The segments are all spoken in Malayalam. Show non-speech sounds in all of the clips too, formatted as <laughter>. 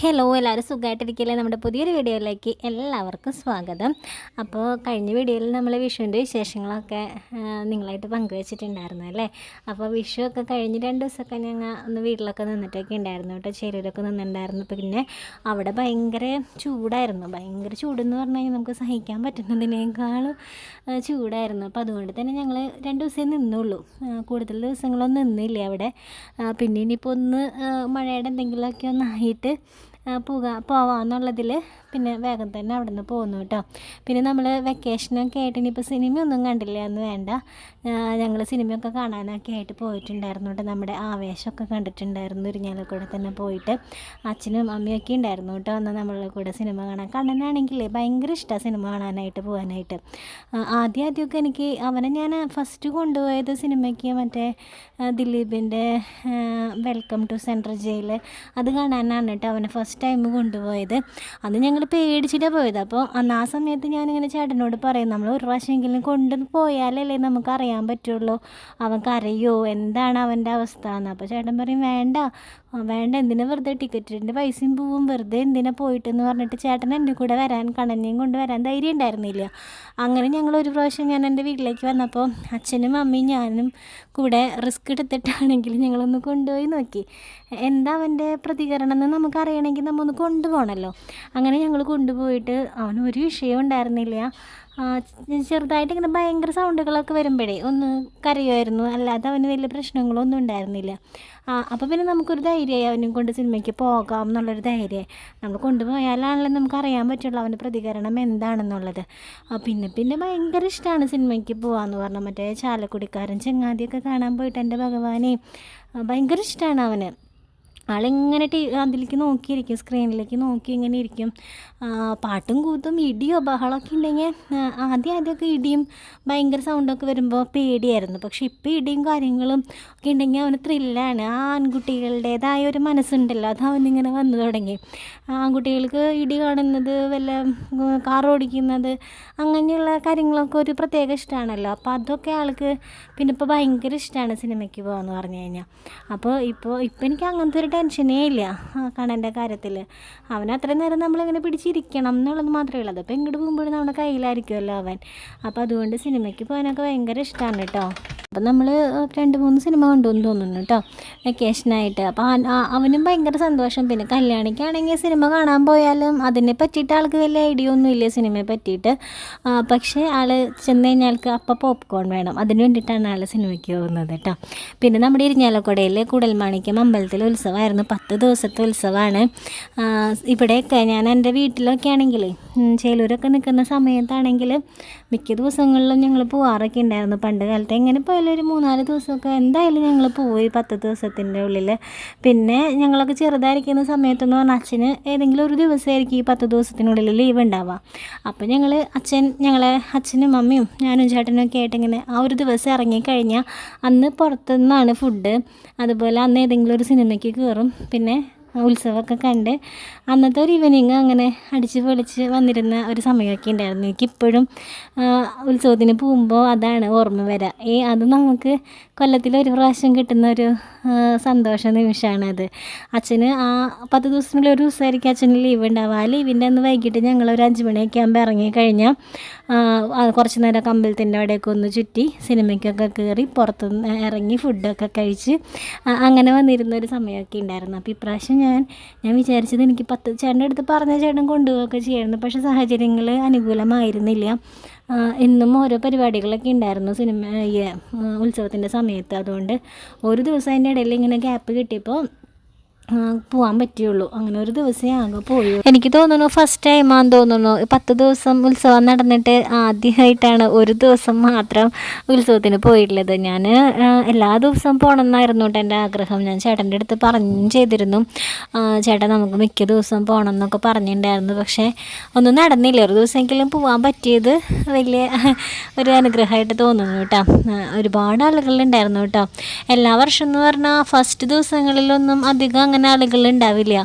ഹലോ എല്ലാവരും സുഖമായിട്ടിരിക്കില്ലേ നമ്മുടെ പുതിയൊരു വീഡിയോയിലേക്ക് എല്ലാവർക്കും സ്വാഗതം. അപ്പോൾ കഴിഞ്ഞ വീഡിയോയിൽ നമ്മൾ വിഷുവിന്റെ വിശേഷങ്ങളൊക്കെ നിങ്ങളായിട്ട് പങ്കുവച്ചിട്ടുണ്ടായിരുന്നു അല്ലേ? അപ്പോൾ വിഷു ഒക്കെ കഴിഞ്ഞ് രണ്ട് ദിവസമൊക്കെ ഞങ്ങൾ ഒന്ന് വീട്ടിലൊക്കെ നിന്നിട്ടൊക്കെ ഉണ്ടായിരുന്നു കേട്ടോ. ചേരൂരൊക്കെ നിന്നിട്ടുണ്ടായിരുന്നു. പിന്നെ അവിടെ ഭയങ്കര ചൂടായിരുന്നു. ഭയങ്കര ചൂടെന്ന് പറഞ്ഞു കഴിഞ്ഞാൽ നമുക്ക് സഹിക്കാൻ പറ്റുന്നതിനേക്കാളും ചൂടായിരുന്നു. അപ്പോൾ അതുകൊണ്ട് തന്നെ ഞങ്ങൾ രണ്ട് ദിവസമേ നിന്നുള്ളൂ. കൂടുതൽ ദിവസങ്ങളൊന്നും നിന്നില്ല അവിടെ? പിന്നെ ഇനിയിപ്പോൾ ഒന്ന് മഴയുടെ എന്തെങ്കിലുമൊക്കെ ഒന്നായിട്ട് പോകാ എന്നുള്ളതിൽ പിന്നെ വേഗം തന്നെ അവിടെ നിന്ന് പോന്നു കേട്ടോ. പിന്നെ നമ്മൾ വെക്കേഷനൊക്കെ ആയിട്ട് ഇനിയിപ്പോൾ സിനിമയൊന്നും കണ്ടില്ല എന്ന് വേണ്ട. ഞങ്ങൾ സിനിമയൊക്കെ കാണാനൊക്കെ ആയിട്ട് പോയിട്ടുണ്ടായിരുന്നു കേട്ടോ. നമ്മുടെ ആവേശമൊക്കെ കണ്ടിട്ടുണ്ടായിരുന്നു. ഇരിഞ്ഞാലക്കൂടെ തന്നെ പോയിട്ട് അച്ഛനും അമ്മയൊക്കെ ഉണ്ടായിരുന്നു കേട്ടോ. അന്ന് നമ്മളുടെ കൂടെ സിനിമ കാണാൻ. കണ്ണനാണെങ്കിൽ ഭയങ്കര ഇഷ്ടമാണ് സിനിമ കാണാനായിട്ട് പോകാനായിട്ട് ആദ്യം ആദ്യമൊക്കെ എനിക്ക് അവനെ ഞാൻ ഫസ്റ്റ് കൊണ്ടുപോയത് സിനിമയ്ക്ക് മറ്റേ ദിലീപിന്റെ വെൽക്കം ടു സെൻട്രൽ ജയിൽ അത് കാണാനാണ് കേട്ടോ അവനെ ഫസ്റ്റ് ടൈം കൊണ്ടുപോയത്. അത് ഞങ്ങൾ പേടിച്ചിട്ടാണ് പോയത്. അപ്പോൾ അന്ന് ആ സമയത്ത് ഞാനിങ്ങനെ ചേട്ടനോട് പറയും നമ്മൾ ഒരു പ്രാവശ്യമെങ്കിലും കൊണ്ട് പോയാലല്ലേ നമുക്ക് അറിയാൻ പറ്റുള്ളൂ. അവൻ എന്താണ് അവന്റെ അവസ്ഥ? എന്ന് അപ്പോൾ ചേട്ടൻ പറയും വേണ്ട. വേണ്ട. എന്തിനാ വെറുതെ ടിക്കറ്റിന്റെ പൈസയും പോവും വെറുതെ എന്തിനാ പോയിട്ടെന്ന് പറഞ്ഞിട്ട് ചേട്ടൻ എന്റെ കൂടെ വരാൻ കണഞ്ഞയും കൊണ്ട് വരാൻ ധൈര്യം ഉണ്ടായിരുന്നില്ല. അങ്ങനെ ഞങ്ങൾ ഒരു പ്രാവശ്യം ഞാൻ എന്റെ വീട്ടിലേക്ക് വന്നപ്പോൾ അച്ഛനും അമ്മയും ഞാനും കൂടെ റിസ്ക് എടുത്തിട്ടാണെങ്കിൽ ഞങ്ങളൊന്ന് കൊണ്ടുപോയി നോക്കി. എന്താ അവന്റെ പ്രതികരണം എന്ന് നമുക്കറിയണമെങ്കിൽ നമ്മൊന്ന് കൊണ്ടുപോകണമല്ലോ അങ്ങനെ ഞങ്ങൾ കൊണ്ടുപോയിട്ട് അവന് ഒരു വിഷയവും ഉണ്ടായിരുന്നില്ല. ചെറുതായിട്ട് ഇങ്ങനെ ഭയങ്കര സൗണ്ടുകളൊക്കെ വരുമ്പോഴേ ഒന്ന് കരയുമായിരുന്നു. അല്ലാതെ അവന് വലിയ പ്രശ്നങ്ങളൊന്നും ഉണ്ടായിരുന്നില്ല. അപ്പോൾ പിന്നെ നമുക്കൊരു ധൈര്യമായി അവനും കൊണ്ട് സിനിമയ്ക്ക് പോകാം എന്നുള്ളൊരു ധൈര്യമായി. നമ്മൾ കൊണ്ടുപോയാലാണല്ലോ നമുക്ക് അറിയാൻ പറ്റുള്ളൂ അവന്റെ പ്രതികരണം എന്താണെന്നുള്ളത്. പിന്നെ പിന്നെ ഭയങ്കര ഇഷ്ടമാണ് സിനിമയ്ക്ക് പോകാമെന്ന് പറഞ്ഞാൽ മറ്റേ ചാലക്കുടിക്കാരൻ ചെങ്ങാതിയൊക്കെ കാണാൻ പോയിട്ട് എന്റെ ഭഗവാനെ. ഭയങ്കര ഇഷ്ടമാണ് അവന്. ആളിങ്ങനെ ടി അതിലേക്ക് നോക്കിയിരിക്കും സ്ക്രീനിലേക്ക് നോക്കി ഇങ്ങനെ ഇരിക്കും. പാട്ടും കൂത്തും ഇടിയോ ബഹളമൊക്കെ ഉണ്ടെങ്കിൽ ആദ്യം ആദ്യമൊക്കെ ഇടിയും ഭയങ്കര സൗണ്ടൊക്കെ വരുമ്പോൾ പേടിയായിരുന്നു. പക്ഷെ ഇപ്പോൾ ഇടിയും കാര്യങ്ങളും ഒക്കെ ഉണ്ടെങ്കിൽ അവന് ത്രില്ലാണ് ആ ആൺകുട്ടികളുടേതായ ഒരു മനസ്സുണ്ടല്ലോ അത് അവനിങ്ങനെ വന്നു തുടങ്ങി. ആൺകുട്ടികൾക്ക് ഇടി കാണുന്നത് വല്ല കാർ ഓടിക്കുന്നത് അങ്ങനെയുള്ള കാര്യങ്ങളൊക്കെ ഒരു പ്രത്യേക ഇഷ്ടമാണല്ലോ അപ്പോൾ അതൊക്കെ ആൾക്ക് പിന്നെ ഇപ്പോൾ ഭയങ്കര ഇഷ്ടമാണ് സിനിമയ്ക്ക് പോകാമെന്ന് പറഞ്ഞു കഴിഞ്ഞാൽ അപ്പോൾ ഇപ്പോൾ ഇപ്പോൾ എനിക്ക് അങ്ങനത്തെ ഒരു ടെൻഷനേ ഇല്ല. കണ്ണന്റെ കാര്യത്തിൽ അവൻ അത്രയും നേരം നമ്മളിങ്ങനെ പിടിച്ചിരിക്കണം എന്നുള്ളത് മാത്രമേ ഉള്ളൂ. അതിപ്പോൾ ഇങ്ങോട്ട് പോകുമ്പോഴും നമ്മുടെ കയ്യിലായിരിക്കുമല്ലോ അവൻ. അപ്പോൾ അതുകൊണ്ട് സിനിമയ്ക്ക് പോകാനൊക്കെ ഭയങ്കര ഇഷ്ടമാണ് കേട്ടോ അപ്പം നമ്മൾ രണ്ട് മൂന്ന് സിനിമ കണ്ടുവെന്ന് തോന്നുന്നു കേട്ടോ വെക്കേഷനായിട്ട്. അപ്പോൾ അവനും ഭയങ്കര സന്തോഷം. പിന്നെ കല്യാണിക്കാണെങ്കിൽ സിനിമ കാണാൻ പോയാലും അതിനെ പറ്റിയിട്ട് ആൾക്ക് വലിയ ഐഡിയ ഒന്നും ഇല്ല സിനിമയെ പറ്റിയിട്ട്. പക്ഷേ ആൾ ചെന്ന് കഴിഞ്ഞാൽ ആൾക്ക് അപ്പം പോപ്കോൺ വേണം. അതിന് വേണ്ടിയിട്ടാണ് ആൾ സിനിമയ്ക്ക് പോകുന്നത് കേട്ടോ പിന്നെ നമ്മുടെ ഇരിഞ്ഞാലക്കുടയിൽ കുടൽമാണിക്യം അമ്പലത്തിലെ ഉത്സവമായിരുന്നു പത്ത് ദിവസത്തെ ഉത്സവമാണ്. ഇവിടെയൊക്കെ ഞാൻ എന്റെ വീട്ടിലൊക്കെ ആണെങ്കിൽ ചേലൂരൊക്കെ നിൽക്കുന്ന സമയത്താണെങ്കിൽ മിക്ക ദിവസങ്ങളിലും ഞങ്ങൾ പോവാറൊക്കെ ഉണ്ടായിരുന്നു. പണ്ട് കാലത്ത് എങ്ങനെ പോയാലും ഒരു മൂന്നാൽ ദിവസമൊക്കെ എന്തായാലും ഞങ്ങൾ പോയി പത്ത് ദിവസത്തിന്റെ ഉള്ളിൽ. പിന്നെ ഞങ്ങളൊക്കെ ചെറുതായിരിക്കുന്ന സമയത്തെന്ന് പറഞ്ഞാൽ അച്ഛന് ഏതെങ്കിലും ഒരു ദിവസമായിരിക്കും ഈ പത്ത് ദിവസത്തിനുള്ളിൽ ലീവ് ഉണ്ടാവുക. അപ്പോൾ ഞങ്ങൾ അച്ഛൻ ഞങ്ങളെ അച്ഛനും അമ്മയും ഞാനും ചേട്ടനും ഒക്കെ ആയിട്ട് ഇങ്ങനെ ആ ഒരു ദിവസം ഇറങ്ങിക്കഴിഞ്ഞാൽ അന്ന് പുറത്തുനിന്നാണ് ഫുഡ് അതുപോലെ അന്ന് ഏതെങ്കിലും ഒരു സിനിമയ്ക്ക് കയറും പിന്നെ ഉത്സവമൊക്കെ കണ്ട് അന്നത്തെ ഒരു ഈവനിങ് അങ്ങനെ അടിച്ച് പൊളിച്ച് വന്നിരുന്ന ഒരു സമയമൊക്കെ ഉണ്ടായിരുന്നു. എനിക്കിപ്പോഴും ഉത്സവത്തിന് പോകുമ്പോൾ അതാണ് ഓർമ്മ വരിക ഈ അത് നമുക്ക് കൊല്ലത്തിൽ ഒരു പ്രാവശ്യം കിട്ടുന്ന ഒരു സന്തോഷ സന്തോഷ നിമിഷമാണത് അച്ഛന് ആ പത്ത് ദിവസത്തിനുള്ളിൽ ഒരു ദിവസമായിരിക്കും അച്ഛന് ലീവ് ഉണ്ടാവുക. ആ ലീവിന്റെ അന്ന് വൈകിട്ട് ഞങ്ങൾ ഒരു അഞ്ച് മണിയൊക്കെ ആകുമ്പോൾ ഇറങ്ങി കഴിഞ്ഞാൽ കുറച്ച് നേരം അമ്പലത്തിന്റെ അവിടെയൊക്കെ ഒന്ന് ചുറ്റി സിനിമയ്ക്കൊക്കെ കയറി പുറത്തുനിന്ന് ഇറങ്ങി ഫുഡൊക്കെ കഴിച്ച് അങ്ങനെ വന്നിരുന്ന ഒരു സമയമൊക്കെ ഉണ്ടായിരുന്നു. അപ്പോൾ ഇപ്രാവശ്യം ഞാൻ ഞാൻ വിചാരിച്ചത് എനിക്ക് പത്ത് ചേട്ടന്റെ അടുത്ത് പറഞ്ഞ ചേട്ടൻ കൊണ്ടുപോവുകയൊക്കെ ചെയ്യായിരുന്നു. പക്ഷേ സാഹചര്യങ്ങൾ അനുകൂലമായിരുന്നില്ല. എന്നും ഓരോ പരിപാടികളൊക്കെ ഉണ്ടായിരുന്നു സിനിമ ഈ ഉത്സവത്തിന്റെ സമയത്ത്. അതുകൊണ്ട് ഒരു ദിവസം അതിന്റെ ഇടയിൽ ഇങ്ങനെ ഗ്യാപ്പ് കിട്ടിയപ്പോൾ പോകാൻ പറ്റുള്ളൂ അങ്ങനെ ഒരു ദിവസമേ ആകെ പോയി. എനിക്ക് തോന്നുന്നു ഫസ്റ്റ് ടൈമാന്ന് തോന്നുന്നു. പത്ത് ദിവസം ഉത്സവം നടന്നിട്ട് ആദ്യമായിട്ടാണ് ഒരു ദിവസം മാത്രം ഉത്സവത്തിന് പോയിട്ടുള്ളത്. ഞാൻ എല്ലാ ദിവസവും പോകണം എന്നായിരുന്നു കേട്ടോ എന്റെ ആഗ്രഹം. ഞാൻ ചേട്ടന്റെ അടുത്ത് പറഞ്ഞും ചെയ്തിരുന്നു. ചേട്ടൻ നമുക്ക് മിക്ക ദിവസം പോകണം എന്നൊക്കെ പറഞ്ഞിട്ടുണ്ടായിരുന്നു. പക്ഷേ ഒന്നും നടന്നില്ല. ഒരു ദിവസമെങ്കിലും പോകാൻ പറ്റിയത് വലിയ ഒരു അനുഗ്രഹമായിട്ട് തോന്നുന്നു കേട്ടോ. ഒരുപാട് ആളുകളുണ്ടായിരുന്നു കേട്ടോ. എല്ലാ വർഷം എന്ന് പറഞ്ഞാൽ ഫസ്റ്റ് ദിവസങ്ങളിലൊന്നും അധികം അങ്ങനെ ആളുകൾ ഉണ്ടാവില്ല.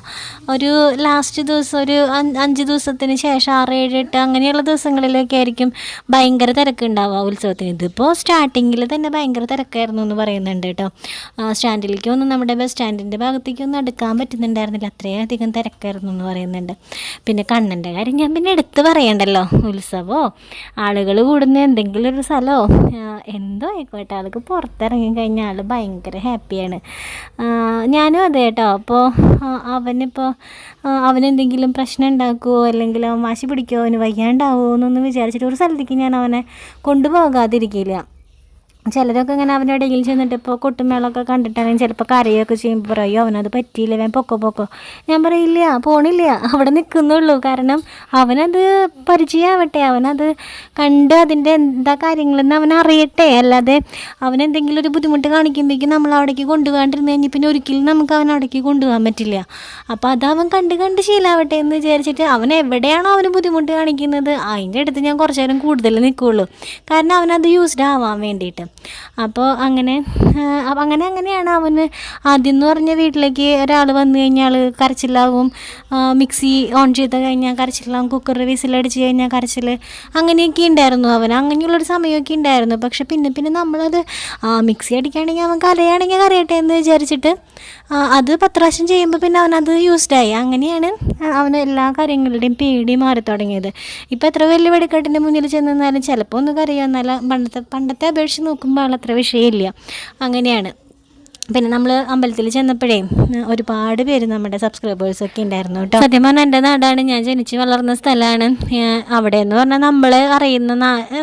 ഒരു ലാസ്റ്റ് ദിവസം ഒരു അഞ്ച് ദിവസത്തിന് ശേഷം ആറ് ഏഴ് എട്ട് അങ്ങനെയുള്ള ദിവസങ്ങളിലൊക്കെ ആയിരിക്കും ഭയങ്കര തിരക്ക് ഉണ്ടാവുക ഉത്സവത്തിന്. ഇതിപ്പോൾ സ്റ്റാർട്ടിങ്ങിൽ തന്നെ ഭയങ്കര തിരക്കായിരുന്നു എന്ന് പറയുന്നുണ്ട് കേട്ടോ. സ്റ്റാൻഡിലേക്കൊന്നും നമ്മുടെ ബസ് സ്റ്റാൻഡിന്റെ ഭാഗത്തേക്കൊന്നും എടുക്കാൻ പറ്റുന്നുണ്ടായിരുന്നില്ല. അത്രയധികം തിരക്കായിരുന്നു എന്ന് പറയുന്നുണ്ട്. പിന്നെ കണ്ണന്റെ കാര്യം ഞാൻ പിന്നെ എടുത്ത് പറയണ്ടല്ലോ. ഉത്സവമോ ആളുകൾ കൂടുന്ന എന്തെങ്കിലും ഒരു സ്ഥലമോ എന്തോ ആയിക്കോട്ടെ. ആൾക്ക് പുറത്തിറങ്ങി കഴിഞ്ഞാൽ ഭയങ്കര ഹാപ്പിയാണ് ഞാനും അതെ കേട്ടോ. അപ്പോൾ അവനിപ്പോൾ അവനെന്തെങ്കിലും പ്രശ്നം ഉണ്ടാക്കുമോ അല്ലെങ്കിൽ അവൻ വാശി പിടിക്കുമോ അവന് വയ്യാണ്ടാവുമോ എന്നൊന്നും വിചാരിച്ചിട്ട് ഒരു സ്ഥലത്തേക്ക് ഞാൻ അവനെ കൊണ്ടുപോകാതിരിക്കില്ല ചിലരൊക്കെ ഇങ്ങനെ അവന്റെ ഇടയിൽ ചെന്നിട്ട് ഇപ്പോൾ കൊട്ടുമേളൊക്കെ കണ്ടിട്ടാണെങ്കിൽ ചിലപ്പോൾ കരയൊക്കെ ചെയ്യുമ്പോൾ പറയും അവനത് പറ്റിയില്ല വേൻ പൊക്കോ പൊക്കോ. ഞാൻ പറയില്ല പോണില്ല അവിടെ നിൽക്കുന്നുള്ളൂ കാരണം അവനത് പരിചയമാവട്ടെ അവനത് കണ്ട് അതിന്റെ എന്താ കാര്യങ്ങളെന്ന് അവൻ അറിയട്ടെ. അല്ലാതെ അവനെന്തെങ്കിലും ഒരു ബുദ്ധിമുട്ട് കാണിക്കുമ്പോഴേക്കും നമ്മൾ അവിടേക്ക് കൊണ്ടുപോകാണ്ടിരുന്ന് കഴിഞ്ഞാൽ പിന്നെ ഒരിക്കലും നമുക്ക് അവൻ അവിടേക്ക് കൊണ്ടുപോകാൻ പറ്റില്ല. അപ്പോൾ അത് അവൻ കണ്ട് കണ്ട് ശീലാവട്ടെ എന്ന് വിചാരിച്ചിട്ട് അവൻ എവിടെയാണോ അവന് ബുദ്ധിമുട്ട് കാണിക്കുന്നത് അതിന്റെ അടുത്ത് ഞാൻ കുറച്ചേരം കൂടുതൽ നിൽക്കുകയുള്ളൂ കാരണം അവനത് യൂസ്ഡ് ആവാൻ വേണ്ടിയിട്ട്. അപ്പോൾ അങ്ങനെ അങ്ങനെ അങ്ങനെയാണ് അവന് ആദ്യം എന്ന് പറഞ്ഞ വീട്ടിലേക്ക് ഒരാൾ വന്നു കഴിഞ്ഞാൽ കരച്ചിലാവും. മിക്സി ഓൺ ചെയ്ത് കഴിഞ്ഞാൽ കരച്ചിലാവും. കുക്കർ വിസിലടിച്ച് കഴിഞ്ഞാൽ കരച്ചിൽ അങ്ങനെയൊക്കെ ഉണ്ടായിരുന്നു അവൻ അങ്ങനെയുള്ളൊരു സമയമൊക്കെ ഉണ്ടായിരുന്നു പക്ഷെ പിന്നെ പിന്നെ നമ്മളത് മിക്സി അടിക്കുകയാണെങ്കിൽ അവൻ കരയാണെങ്കിൽ കരയട്ടെ എന്ന് വിചാരിച്ചിട്ട് അത് പത്ത് പ്രാവശ്യം ചെയ്യുമ്പോൾ പിന്നെ അവനത് യൂസ്ഡായി അങ്ങനെയാണ് അവന് എല്ലാ കാര്യങ്ങളുടെയും പേടി മാറി തുടങ്ങിയത്. ഇപ്പോൾ എത്ര വലിയ വെടിക്കെട്ടിന്റെ മുന്നിൽ ചെന്ന് നിന്നാലും ചിലപ്പോൾ ഒന്ന് കരയുക എന്നാലും പണ്ടത്തെ പണ്ടത്തെ അപേക്ഷിച്ച് നോക്കുമ്പോൾ ആൾ അത്ര വിഷയമില്ല. അങ്ങനെയാണ്. പിന്നെ നമ്മൾ അമ്പലത്തിൽ ചെന്നപ്പോഴേ ഒരുപാട് പേര് നമ്മുടെ സബ്സ്ക്രൈബേഴ്സൊക്കെ ഉണ്ടായിരുന്നു കേട്ടോ. സത്യം പറഞ്ഞാൽ എന്റെ നാടാണ്. ഞാൻ ജനിച്ച് വളർന്ന സ്ഥലമാണ് അവിടെ എന്ന് പറഞ്ഞാൽ നമ്മൾ അറിയുന്ന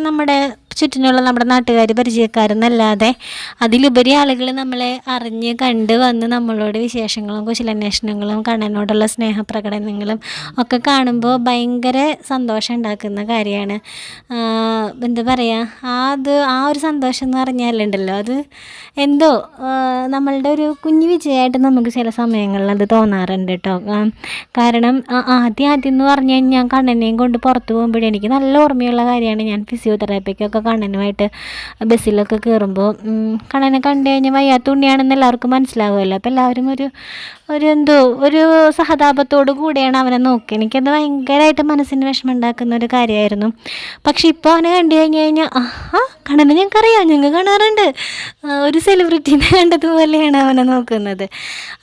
നമ്മുടെ ചുറ്റിനുള്ള നമ്മുടെ നാട്ടുകാർ പരിചയക്കാരെന്നല്ലാതെ അതിലുപരി ആളുകൾ നമ്മളെ അറിഞ്ഞ് കണ്ട് വന്ന് നമ്മളോട് വിശേഷങ്ങളും കുശലാന്വേഷണങ്ങളും കണ്ണനോടുള്ള സ്നേഹപ്രകടനങ്ങളും ഒക്കെ കാണുമ്പോൾ ഭയങ്കര സന്തോഷം ഉണ്ടാക്കുന്ന കാര്യമാണ്. എന്താ പറയുക ആ അത് ആ ഒരു സന്തോഷം എന്ന് പറഞ്ഞാലുണ്ടല്ലോ അത് എന്തോ നമ്മളുടെ ഒരു കുഞ്ഞു വിജയമായിട്ട് നമുക്ക് ചില സമയങ്ങളിൽ അത് തോന്നാറുണ്ട് കേട്ടോ കാരണം ആദ്യം ആദ്യം എന്ന് പറഞ്ഞു ഞാൻ കണ്ണനെയും കൊണ്ട് പുറത്ത് പോകുമ്പോഴേ എനിക്ക് നല്ല ഓർമ്മയുള്ള കാര്യമാണ് ഞാൻ ഫിസിയോതെറാപ്പിക്കൊക്കെ കണ്ണനുമായിട്ട് ബസ്സിലൊക്കെ കയറുമ്പോൾ കണ്ണനെ കണ്ടു കഴിഞ്ഞാൽ വയ്യാത്ത ഉണ്ണിയാണെന്ന് എല്ലാവർക്കും മനസ്സിലാവുമല്ലോ. അപ്പോൾ എല്ലാവരും ഒരു ഒരു എന്തോ ഒരു സഹതാപത്തോടു കൂടിയാണ് അവനെ നോക്കി എനിക്കത് ഭയങ്കരമായിട്ട് മനസ്സിന് വിഷമം ഉണ്ടാക്കുന്ന ഒരു കാര്യമായിരുന്നു. പക്ഷെ ഇപ്പോൾ അവനെ കണ്ടു കഴിഞ്ഞ് കഴിഞ്ഞാൽ ആ കണ്ണനെ ഞങ്ങൾക്കറിയാം ഞങ്ങൾ കാണാറുണ്ട്. ഒരു സെലിബ്രിറ്റീനെ കണ്ടതുപോലെയാണ് അവനെ നോക്കുന്നത്.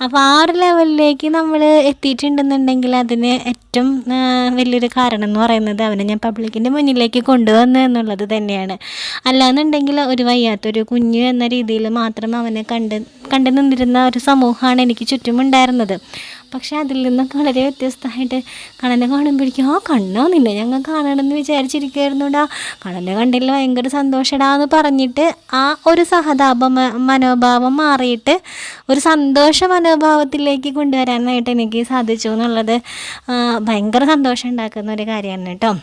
അപ്പോൾ ആ ഒരു ലെവലിലേക്ക് നമ്മൾ എത്തിയിട്ടുണ്ടെന്നുണ്ടെങ്കിൽ അതിന് ഏറ്റവും വലിയൊരു കാരണം എന്ന് പറയുന്നത് അവനെ ഞാൻ പബ്ലിക്കിന്റെ മുന്നിലേക്ക് കൊണ്ടുവന്നു എന്നുള്ളത് തന്നെയാണ്. അല്ലാന്നുണ്ടെങ്കിൽ ഒരു വയ്യാത്തൊരു കുഞ്ഞ് എന്ന രീതിയിൽ മാത്രം അവനെ കണ്ട് കണ്ടു നിന്നിരുന്ന ഒരു സമൂഹമാണ് എനിക്ക് ചുറ്റുമുണ്ടായിരുന്നത് പക്ഷേ അതിൽ നിന്നൊക്കെ വളരെ വ്യത്യസ്തമായിട്ട് കണ്ണനെ കാണുമ്പോഴേക്കും ആ കണ്ണോ നിന്നെ ഞങ്ങൾ കാണണമെന്ന് വിചാരിച്ചിരിക്കുമായിരുന്നുടാ കണ്ണനെ കണ്ടില്ല ഭയങ്കര സന്തോഷടാ എന്ന് പറഞ്ഞിട്ട് ആ ഒരു സഹതാപ മനോഭാവം മാറിയിട്ട് ഒരു സന്തോഷ മനോഭാവത്തിലേക്ക് കൊണ്ടുവരാനായിട്ട് എനിക്ക് സാധിച്ചു എന്നുള്ളത് ഭയങ്കര സന്തോഷം ഉണ്ടാക്കുന്ന ഒരു കാര്യമാണ് കേട്ടോ.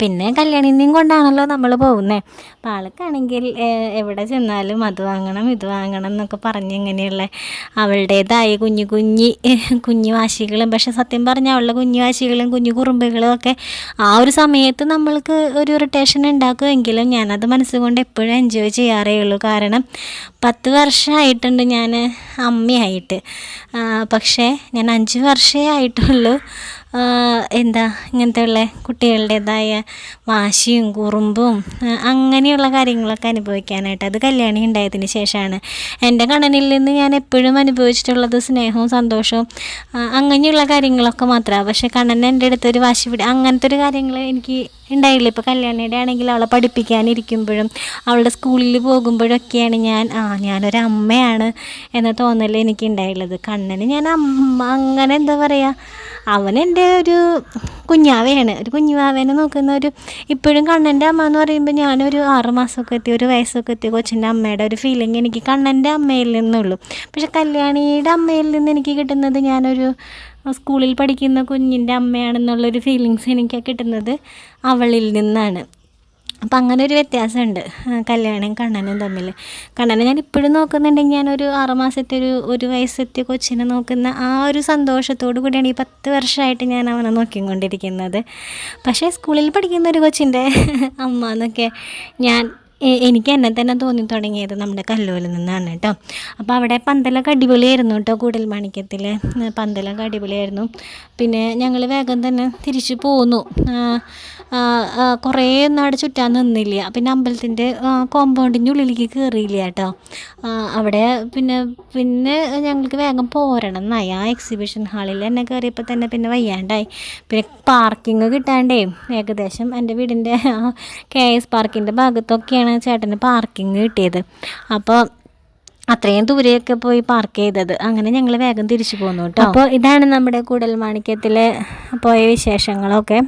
പിന്നെ കല്യാണിനെയും കൊണ്ടാണല്ലോ നമ്മൾ പോകുന്നത് അപ്പം ആൾക്കാണെങ്കിൽ എവിടെ ചെന്നാലും അത് വാങ്ങണം ഇത് വാങ്ങണം എന്നൊക്കെ പറഞ്ഞ് ഇങ്ങനെയുള്ള അവളുടേതായ കുഞ്ഞു കുഞ്ഞി കുഞ്ഞു വാശികളും പക്ഷെ സത്യം പറഞ്ഞാൽ അവളുടെ കുഞ്ഞു വാശികളും കുഞ്ഞു കുറുമ്പുകളും ഒക്കെ ആ ഒരു സമയത്ത് നമ്മൾക്ക് ഒരു ഇറിറ്റേഷൻ ഉണ്ടാക്കുമെങ്കിലും ഞാനത് മനസ്സുകൊണ്ട് എപ്പോഴും എൻജോയ് ചെയ്യാറേ ഉള്ളൂ. കാരണം പത്ത് വർഷമായിട്ടുണ്ട് ഞാൻ അമ്മയായിട്ട്. പക്ഷേ ഞാൻ അഞ്ച് വർഷമേ ആയിട്ടുള്ളൂ. എന്താ ഇങ്ങനത്തെ ഉള്ള കുട്ടികളുടേതായ വാശിയും കുറുമ്പും അങ്ങനെയുള്ള കാര്യങ്ങളൊക്കെ അനുഭവിക്കാനായിട്ട്. അത് കല്യാണി ഉണ്ടായതിന് ശേഷമാണ്. എന്റെ കണ്ണനിൽ നിന്ന് ഞാൻ എപ്പോഴും അനുഭവിച്ചിട്ടുള്ളത് സ്നേഹവും സന്തോഷവും അങ്ങനെയുള്ള കാര്യങ്ങളൊക്കെ മാത്രമാണ്. പക്ഷേ കണ്ണൻ എന്റെ അടുത്തൊരു വാശി പിടി അങ്ങനത്തെ ഒരു കാര്യങ്ങൾ എനിക്ക് ഉണ്ടായില്ല. ഇപ്പോൾ കല്യാണിയുടെ ആണെങ്കിൽ അവളെ പഠിപ്പിക്കാനിരിക്കുമ്പോഴും അവളുടെ സ്കൂളിൽ പോകുമ്പോഴൊക്കെയാണ് ഞാൻ ആ ഞാനൊരു അമ്മയാണ് എന്ന തോന്നൽ എനിക്ക് ഉണ്ടായുള്ളത് കണ്ണന് ഞാൻ അമ്മ അങ്ങനെ എന്താ പറയുക അവൻ എന്റെ ഒരു കുഞ്ഞാവയാണ്. ഒരു കുഞ്ഞുവാവേനെ നോക്കുന്ന ഒരു ഇപ്പോഴും കണ്ണന്റെ അമ്മ എന്ന് പറയുമ്പോൾ ഞാനൊരു ആറ് മാസമൊക്കെ എത്തി ഒരു വയസ്സൊക്കെ എത്തി കൊച്ചിന്റെ അമ്മയുടെ ഒരു ഫീലിംഗ് എനിക്ക് കണ്ണന്റെ അമ്മയിൽ നിന്നുള്ളൂ. പക്ഷെ കല്യാണിയുടെ അമ്മയിൽ നിന്ന് എനിക്ക് കിട്ടുന്നത് ഞാനൊരു സ്കൂളിൽ പഠിക്കുന്ന കുഞ്ഞിന്റെ അമ്മയാണെന്നുള്ളൊരു ഫീലിങ്സ് എനിക്ക് കിട്ടുന്നത് അവളിൽ നിന്നാണ്. അപ്പം അങ്ങനെ ഒരു വ്യത്യാസമുണ്ട് കല്യാണം കണ്ണനും തമ്മിൽ. കണ്ണനെ ഞാൻ ഇപ്പോഴും നോക്കുന്നുണ്ടെങ്കിൽ ഞാനൊരു ആറുമാസത്തെ ഒരു ഒരു വയസ്സത്തെ കൊച്ചിനെ നോക്കുന്ന ആ ഒരു സന്തോഷത്തോടു കൂടിയാണ് ഈ പത്ത് വർഷമായിട്ട് ഞാൻ അവനെ നോക്കിക്കൊണ്ടിരിക്കുന്നത്. പക്ഷേ സ്കൂളിൽ പഠിക്കുന്ന ഒരു കൊച്ചിന്റെ <laughs> അമ്മ എന്നൊക്കെ ഞാൻ എനിക്ക് എന്നെ തന്നെ തോന്നി തുടങ്ങിയത് നമ്മുടെ കല്ലൂരിൽ നിന്നാണ് കേട്ടോ. അപ്പോൾ അവിടെ പന്തലൊക്കെ അടിപൊളിയായിരുന്നു കേട്ടോ കൂടൽ മാണിക്യത്തിൽ പന്തലൊക്കെ അടിപൊളിയായിരുന്നു. പിന്നെ ഞങ്ങൾ വേഗം തന്നെ തിരിച്ചു പോന്നു. കുറേ നാട് ചുറ്റാൻ നിന്നില്ല. പിന്നെ അമ്പലത്തിന്റെ കോമ്പൗണ്ടിന്റെ ഉള്ളിലേക്ക് കയറിയില്ല കേട്ടോ. അവിടെ പിന്നെ പിന്നെ ഞങ്ങൾക്ക് വേഗം പോരണം. എന്നായി ആ എക്സിബിഷൻ ഹാളിൽ തന്നെ കയറിയപ്പോൾ തന്നെ പിന്നെ വയ്യാണ്ടായി. പിന്നെ പാർക്കിംഗ് കിട്ടാണ്ടേ ഏകദേശം എന്റെ വീടിന്റെ കെ എസ് പാർക്കിന്റെ ഭാഗത്തൊക്കെയാണ് ചേട്ടന് പാർക്കിംഗ് കിട്ടിയത്. അപ്പോൾ അത്രയും ദൂരെയൊക്കെ പോയി പാർക്ക് ചെയ്തത്. അങ്ങനെ ഞങ്ങൾ വേഗം തിരിച്ചു പോന്നു കേട്ടോ. അപ്പോൾ ഇതാണ് നമ്മുടെ കൂടൽ കൂടൽമാണിക്യത്തിലെ പോയ വിശേഷങ്ങളൊക്കെ.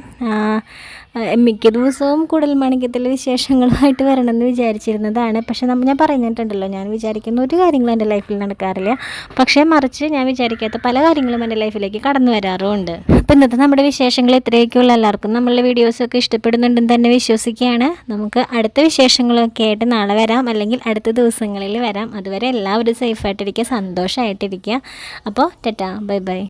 മിക്ക ദിവസവും കൂടൽമാണിക്യത്തിലെ വിശേഷങ്ങളുമായിട്ട് വരണമെന്ന് വിചാരിച്ചിരുന്നതാണ്. പക്ഷേ നമ്മൾ ഞാൻ പറഞ്ഞിട്ടുണ്ടല്ലോ ഞാൻ വിചാരിക്കുന്ന ഒരു കാര്യങ്ങളും എന്റെ ലൈഫിൽ നടക്കാറില്ല. പക്ഷേ മറിച്ച് ഞാൻ വിചാരിക്കാത്ത പല കാര്യങ്ങളും എന്റെ ലൈഫിലേക്ക് കടന്നു വരാറുമുണ്ട്. അപ്പോൾ ഇന്നത്തെ നമ്മുടെ വിശേഷങ്ങൾ ഇത്രയൊക്കെയുള്ള. എല്ലാവർക്കും നമ്മളുടെ വീഡിയോസൊക്കെ ഇഷ്ടപ്പെടുന്നുണ്ടെന്ന് തന്നെ വിശ്വസിക്കുകയാണ്. നമുക്ക് അടുത്ത വിശേഷങ്ങളൊക്കെ ആയിട്ട് നാളെ വരാം. അല്ലെങ്കിൽ അടുത്ത ദിവസങ്ങളിൽ വരാം. അതുവരെ എല്ലാവരും സേഫായിട്ടിരിക്കുക സന്തോഷമായിട്ടിരിക്കുക അപ്പോൾ ടെറ്റാ ബൈ ബൈ.